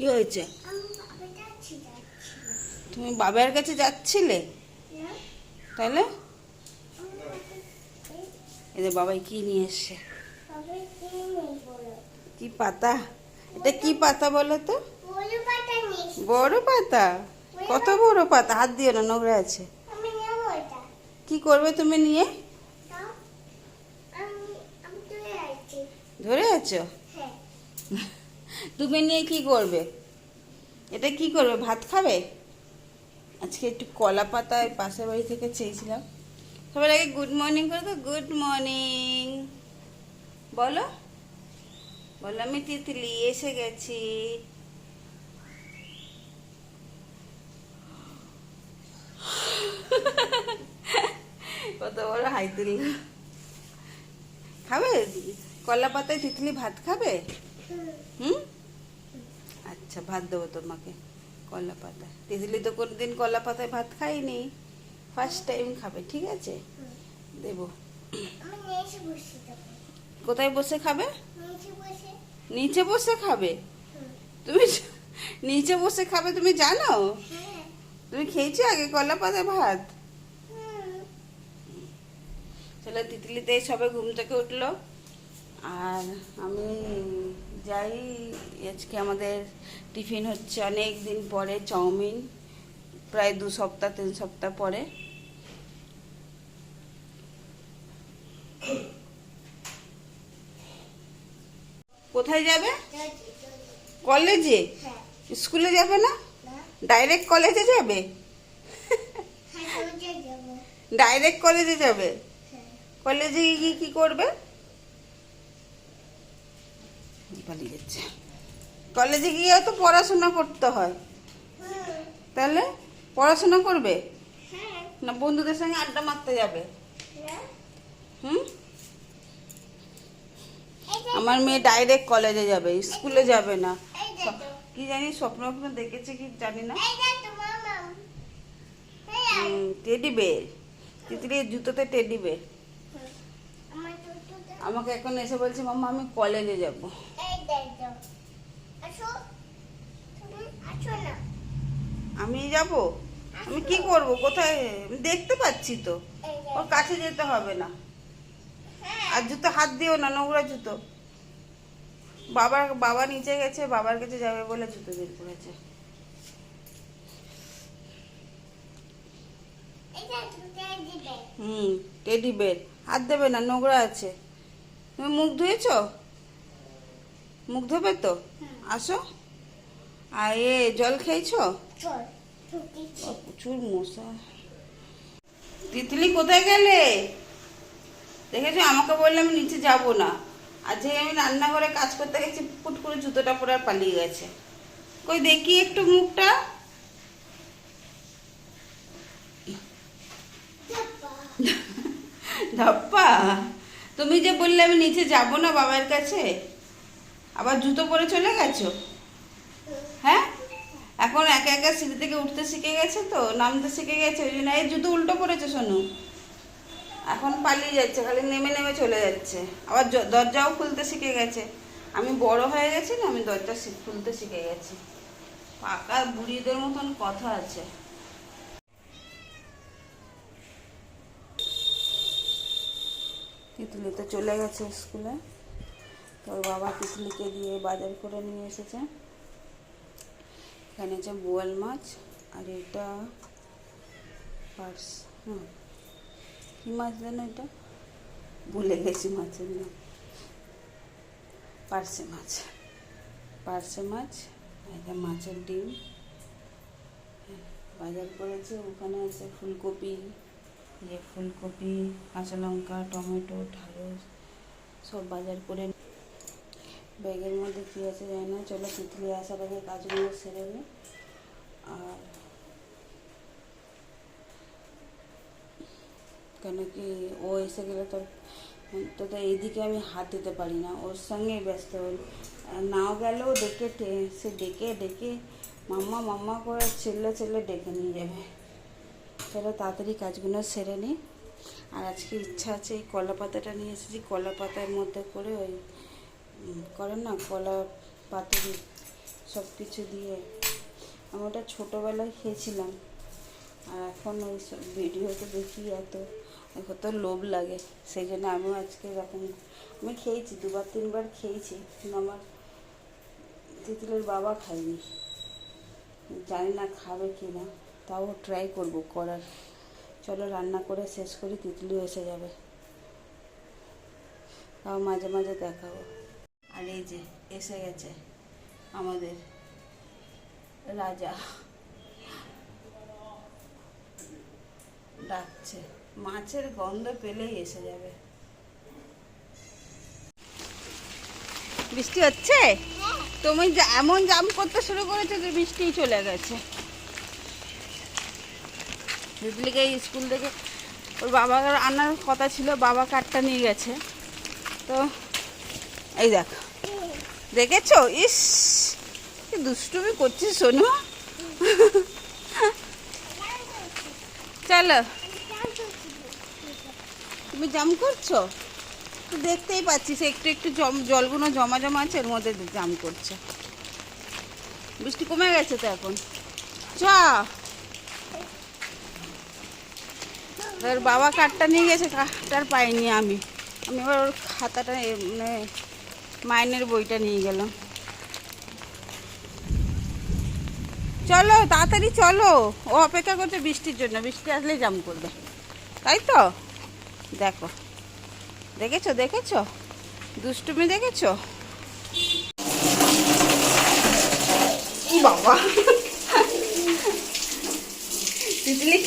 কি হয়েছে? তুমি বাবার কাছে যাচ্ছিলে? তাহলে এদের বাবাই কি নিয়ে এসছে? কি পাতা? এটা কি পাতা বলো তো? বড় পাতা। কত বড় পাতা? হাত দিও না, নোংরা আছে। কি করবে তুমি নিয়ে? ধরে আছো? হ্যাঁ। তুমি নিয়ে কি করবে? এটা কি করবে? ভাত খাবে? আজকে একটু কলা পাতা ওই পাশের বাড়ি থেকে চেয়েছিলাম। সবার আগে গুড মর্নিং করে তো গুড মর্নিং বলো। বলো, আমি তিতলি, এসে গেছি। কত বড় হাই তুলি খাবে? কলা পাতায় তিতলি ভাত খাবে? হুম? আচ্ছা ভাত দেবো তোমাকে কলা পাতা তিতলি তো কোনোদিন কলা পাতায় ভাত খাইনি ফার্স্ট টাইম খাবে, ঠিক আছে। দেবো। কোথায় বসে খাবে? নিচে বসে খাবে? তুমি নিচে বসে খাবে, তুমি জানো? তুমি খেয়েছো আগে কলা পাতায় ভাত? চলো, তিতলিতে সবে ঘুম থেকে উঠল। আর আমি যাই আজকে আমাদের টিফিন হচ্ছে অনেক দিন পরে চাউমিন প্রায় দু সপ্তাহ তিন সপ্তাহ পরে। কোথায় যাবে? কলেজে? স্কুলে যাবে না? ডাইরেক্ট কলেজে যাবে? হ্যাঁ ডাইরেক্ট কলেজে যাবে? কলেজে গিয়ে কি করবে? যাচ্ছে। কলেজে গিয়ে তো পড়াশোনা করতে হয়। তাহলে পড়াশোনা করবে? না বন্ধুদের সঙ্গে আড্ডা মারতে যাবে? হুম? আমার মেয়ে ডাইরেক্ট কলেজে যাবে স্কুলে যাবে না। কি জানি স্বপ্ন দেখেছে কি জানি না। টেডি বের জুতোতে টেডি বের আমাকে এখন এসে বলছে, মাম্মা, আমি কলেজে যাব। আমি যাব? আমি কি করব? কোথায়? দেখতে পাচ্ছি তো। ওর কাছে যেতে হবে না। আর জুতো হাত দিও না, নোংরা জুতো। বাবার, বাবা নিচে গেছে, বাবার কাছে যাবে বলে জুতো বের করেছে। হুম, টেডি বের হাত দেবে না, নোংরা আছে। তুমি মুখ ধুয়েছো? মুখ ধোবে তো? আসো। আর এ জল খেয়েছো? প্রচুর মশা। তিতলি কোথায় গেলে? দেখেছ আমাকে বললে আমি নিচে যাব না। আর যে আমি রান্নাঘরে কাজ করতে গেছি ফুট করে জুতোটা পরে আর পালিয়ে গেছে। কই দেখি একটু মুখটা। ধাপ্পা? তুমি যে বললে আমি নিচে যাব না বাবার কাছে? আবার জুতো পরে চলে গেছো? হ্যাঁ? এখন একা একা সিঁড়ি থেকে উঠতে শিখে গেছে তো? নামতে শিখে গেছে? ওই জন্য এই জুতো উল্টো পড়েছে শোনো এখন পালিয়ে যাচ্ছে, খালি নেমে নেমে চলে যাচ্ছে। আবার দরজাও খুলতে শিখে গেছে। আমি বড় হয়ে গেছি না, আমি দরজা খুলতে শিখে গেছি। পাকা বুড়িদের মতন কথা আছে। তিতলি তো চলে গেছে স্কুলে। তোর বাবা তিতলিকে দিয়ে বাজার করে নিয়ে এসেছে। এখানে আছে বোয়াল মাছ আর এটা পার্স হুম কী মাছ যেন এটা? ভুলে গেছি মাছের নাম। পার্সে মাছ পার্সে মাছ এটা মাছের ডিম। হ্যাঁ, বাজার করেছে ওখানে আছে ফুলকপি যে ফুলকপি কাঁচা লঙ্কা টমেটো ঢ্যাঁড়স সব বাজার করে ব্যাগের মধ্যে কী আছে জানি না, চলো তিতলি আসার আগে কাজগুলো সেরে নিই আর কেন কি ও এসে গেলে তো তো এইদিকে আমি হাত দিতে পারি না, ওর সঙ্গে ব্যস্ত। হই। নাও গেলেও ডেকে সে ডেকে ডেকে মাম্মা মাম্মা করে ছেলে ছেলে ডেকে নিয়ে যাবে। চলো তাড়াতাড়ি কাজগুলো সেরে নিই আর আজকে ইচ্ছা আছে এই কলা পাতাটা নিয়ে এসেছি কলা পাতার মধ্যে করে ওই উম, করে না কলা পাতুরি সব কিছু দিয়ে। আমি ওটা ছোটোবেলায় খেয়েছিলাম। আর এখন ওই সব ভিডিওতে দেখি এত কত লোভ লাগে। সেই জন্য আমিও আজকে এরকম আমি খেয়েছি দুবার তিনবার খেয়েছি কিন্তু আমার তিতুলের বাবা খায়নি। জানি না খাবে কি না তাও ট্রাই করব করার। চলো রান্না করে শেষ করি তিতলি এসে যাবে। তাও মাঝে মাঝে দেখাবো। আর এই যে, এসে গেছে আমাদের রাজা। ডাকছে, মাছের গন্ধ পেলেই এসে যাবে। বৃষ্টি হচ্ছে? তুমি এমন জাম করতে শুরু করেছ যে বৃষ্টিই চলে গেছে। দিদিকে স্কুল থেকে, ওর বাবার আনার কথা ছিল, বাবা কাঠটা নিয়ে গেছে। তো, এই দেখ। দেখেছ? ইস দুষ্টুমি করছিস সোনু। চলো। তুমি জাম করছ? দেখতেই পাচ্ছিস একটু একটু জম জলগুলো জমা জমা আছে এর মধ্যে জাম করছে। বৃষ্টি কমে গেছে তো এখন। চ। বাবা কার্ডটা নিয়ে গেছে কার্ডটার পাইনি আমি। আমি এবার ওর খাতাটা মানে মাইনের বইটা নিয়ে গেলাম চলো তাড়াতাড়ি চলো। ও অপেক্ষা করছে বৃষ্টির জন্য বৃষ্টি আসলে জাম করবে। তাই তো? দেখো। দেখেছ দেখেছ? দুষ্টুমি দেখেছ? বাবা তিতলি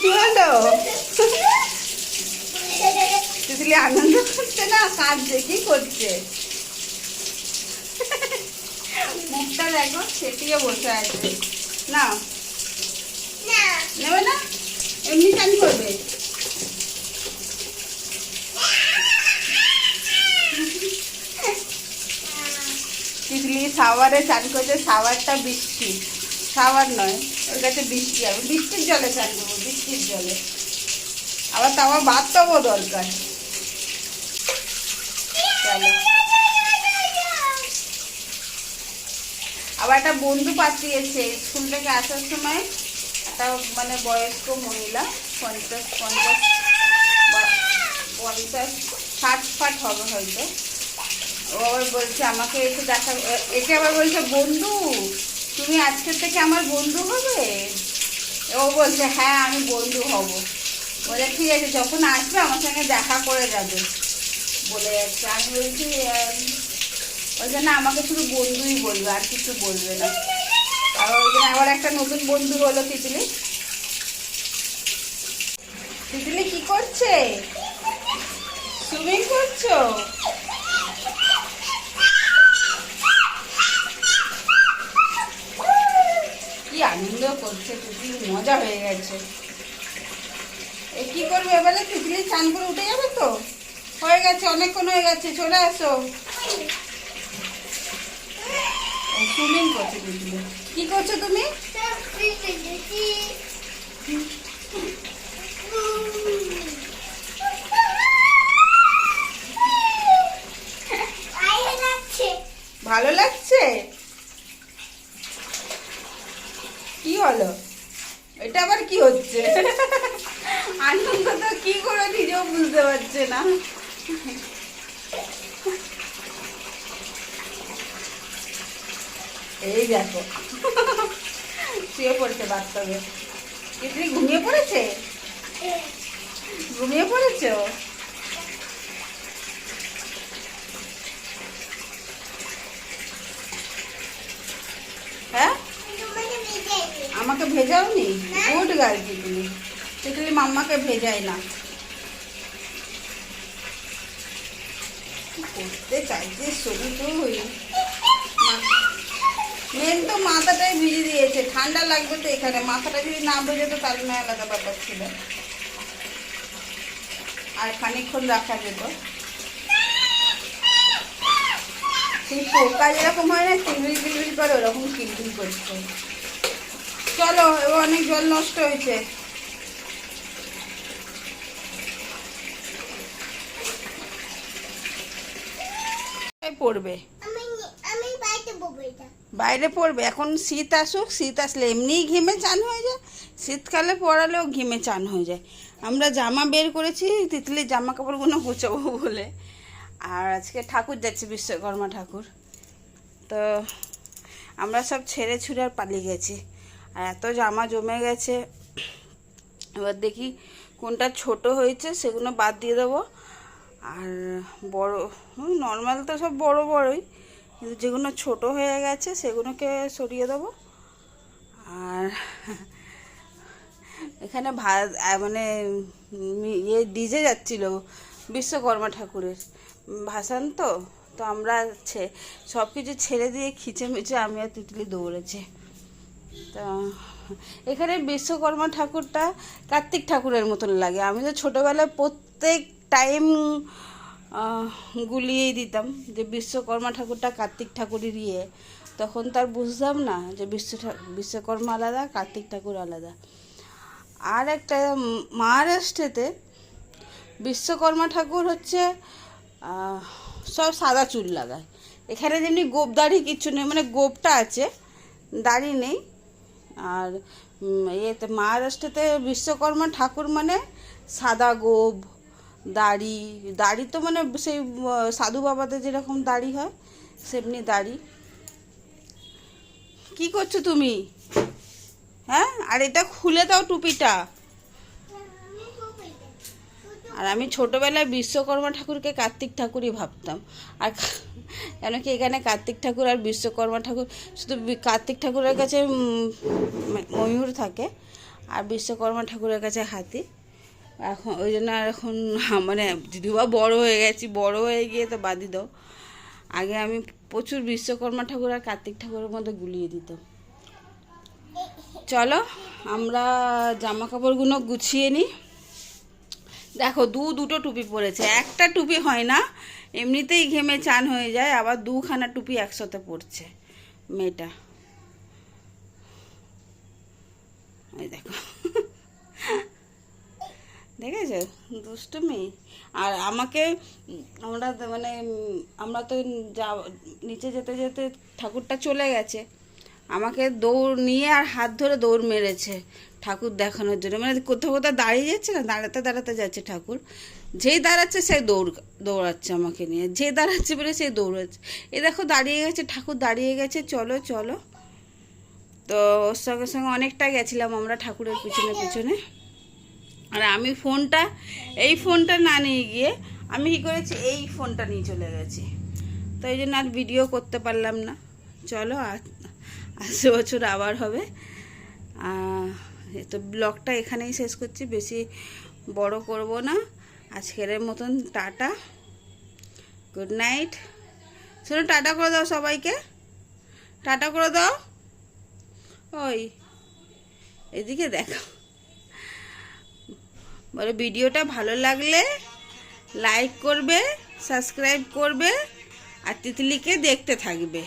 কি হলো তিতলি আনন্দ করছে না কাঁদছে কি করছে। মুখটা দেখো বসে আছে। না নেবে না? এমনি চান করবে? সাওয়ারে চান করছে, সাওয়ারটা বৃষ্টি। সাওয়ার নয়, ওর কাছে বৃষ্টি হবে বৃষ্টির জলে চান করব, বৃষ্টির জলে। আবার তো আমার বাথটবও দরকার। আবার একটা বন্ধু পাঠিয়েছে, স্কুল থেকে আসার সময় একটা মানে বয়স্ক মহিলা, পঞ্চাশ পঞ্চাশ পঞ্চাশ, ষাট ফাট হবে হয়তো। ও আবার বলছে, আমাকে এসে দেখা এ- একে আবার বলছে, বন্ধু, তুমি আজকের থেকে আমার বন্ধু হবে? ও বলছে হ্যাঁ আমি বন্ধু হব। বলে, ঠিক আছে, যখন আসবে, আমার সঙ্গে দেখা করে যাবে। বলে যাচ্ছে। আমি বলছি ওই জন্য আমাকে শুধু বন্ধুই বলবে, আর কিছু বলবে না। আর ওই জন্য আবার একটা নতুন বন্ধু হলো তিতলি। তিতলি কি করছে? সুইমিং করছ? কি আনন্দ করছে তিতলি, মজা হয়ে গেছে। এ কি করবে এবারে তিতলি চান করে উঠে যাবে তো? হয়ে গেছে, অনেকক্ষণ হয়ে গেছে, চলে আসো। সুইমিং কি করছ তুমি? ভালো লাগছে? কি হলো? এটা আবার কি হচ্ছে? আনন্দ তো কি করে নিজেও বুঝতে পারছে না। এই দেখো। শুয়ে পড়েছে বাস্তবে তুমি ঘুমিয়ে পড়েছে? ঘুমিয়ে পড়েছো? হ্যাঁ? আমাকে ভেজাওনি? গুড গার্ল তিতলি তিতলি মাম্মাকে ভেজায় না। করতে শরীর তুই মেন তো মাথাটাই ভিজে দিয়েছে। ঠান্ডা লাগবে তো এখানে। মাথাটা যদি না ভেজে তো আলাদা ব্যাপার ছিল। আর খানিকক্ষণ রাখা যেত। সেই পোকা যেরকম হয় না কিলবিল কিলবিল করে ওরকম করছে। চলো, এবার অনেক জল নষ্ট হয়েছে। পড়বে? বাইরে পড়বে এখন শীত আসুক শীত আসলে এমনিই ঘেমে চান হয়ে যায়। শীতকালে পড়ালেও ঘেমে চান হয়ে যায়। আমরা জামা বের করেছি তিতলির জামা কাপড়গুলো গোছাবো বলে। আর আজকে ঠাকুর যাচ্ছে বিশ্বকর্মা ঠাকুর। তো আমরা সব ছেড়ে ছুড়ে আর পালিয়ে গেছি। আর এত জামা জমে গেছে। এবার দেখি কোনটা ছোট হয়েছে সেগুলো বাদ দিয়ে দেবো। আর বড় নর্মাল তো সব বড় বড়ই, কিন্তু যেগুলো ছোট হয়ে গেছে সেগুলোকে সরিয়ে দেবো। আর এখানে ভাত মানে ইয়ে ডিজে যাচ্ছিল, বিশ্বকর্মা ঠাকুরের। ভাসান তো তো আমরা সব কিছু ছেড়ে দিয়ে খিচে মিচে আমি আর তিতলি দৌড়েছে। তা, এখানে বিশ্বকর্মা ঠাকুরটা কার্তিক ঠাকুরের মতন লাগে। আমি তো ছোটোবেলায় প্রত্যেক টাইম গুলিয়েই দিতাম যে বিশ্বকর্মা ঠাকুরটা কার্তিক ঠাকুরের ইয়ে। তখন তার বুঝতাম না যে বিশ্ব বিশ্বকর্মা আলাদা, কার্তিক ঠাকুর আলাদা। আর একটা মহারাষ্ট্রেতে বিশ্বকর্মা ঠাকুর হচ্ছে সব সাদা চুল লাগায়। এখানে যেমনি গোপ দাড়ি কিছু নেই মানে গোপটা আছে, দাড়ি নেই। আর ইয়েতে, মহারাষ্ট্রেতে বিশ্বকর্মা ঠাকুর মানে সাদা গোব দাড়ি দাড়ি তো মানে সেই সাধু বাবাদের যেরকম দাড়ি হয়, সেমনি দাড়ি। কি করছ তুমি? হ্যাঁ? আর এটা খুলে দাও টুপিটা। আর আমি ছোটোবেলায় বিশ্বকর্মা ঠাকুরকে কার্তিক ঠাকুরই ভাবতাম। আর কেন কি এখানে কার্তিক ঠাকুর আর বিশ্বকর্মা ঠাকুর, শুধু কার্তিক ঠাকুরের কাছে ময়ূর থাকে, আর বিশ্বকর্মা ঠাকুরের কাছে হাতি। এখন, ওই জন্য আর এখন মানে যদিও বড় হয়ে গেছি, বড় হয়ে গিয়ে তো বাদি দাও। আগে আমি প্রচুর বিশ্বকর্মা ঠাকুর আর কার্তিক ঠাকুরের মধ্যে গুলিয়ে দিতাম। চলো, আমরা জামা কাপড়গুলো গুছিয়ে নিই। দেখো, দু দুটো টুপি পরেছে, একটা টুপি হয় না, এমনিতেই ঘেমে চান হয়ে যায়, আবার দুখানা টুপি একসাথে পড়ছে মেয়েটা। দেখো। দেখেছ দুষ্টু মেয়ে আর আমাকে আমরা মানে আমরা তো যা, নিচে যেতে যেতে ঠাকুরটা চলে গেছে। আমাকে দৌড় নিয়ে আর হাত ধরে দৌড় মেরেছে ঠাকুর দেখানোর জন্য। মানে কোথাও কোথাও দাঁড়িয়ে যাচ্ছে না, দাঁড়াতে দাঁড়াতে যাচ্ছে ঠাকুর। যেই দাঁড়াচ্ছে সে দৌড়, দৌড়াচ্ছে আমাকে নিয়ে। যে দাঁড়াচ্ছে বলে সে দৌড়াচ্ছে। এ দেখো দাঁড়িয়ে গেছে, ঠাকুর দাঁড়িয়ে গেছে। চলো চলো। তো ওর সঙ্গে সঙ্গে অনেকটা গেছিলাম আমরা ঠাকুরের পিছনে পিছনে। আর আমি ফোনটা, এই ফোনটা না নিয়ে গিয়ে আমি কী করেছি, এই ফোনটা নিয়ে চলে গেছি। তো এই জন্য আর ভিডিও করতে পারলাম না। চলো আসছে বছর আবার হবে। তো ব্লগটা এখানেই শেষ করছি, বেশি বড় করব না। আজকের মতন টাটা। গুড নাইট শোনো, টাটা করে দাও সবাইকে। টাটা করে দাও। ওই, এদিকে দেখো বলো ভিডিওটা ভালো লাগলে লাইক করবে সাবস্ক্রাইব করবে আর তিতলিকে দেখতে থাকবে।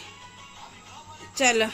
চলো।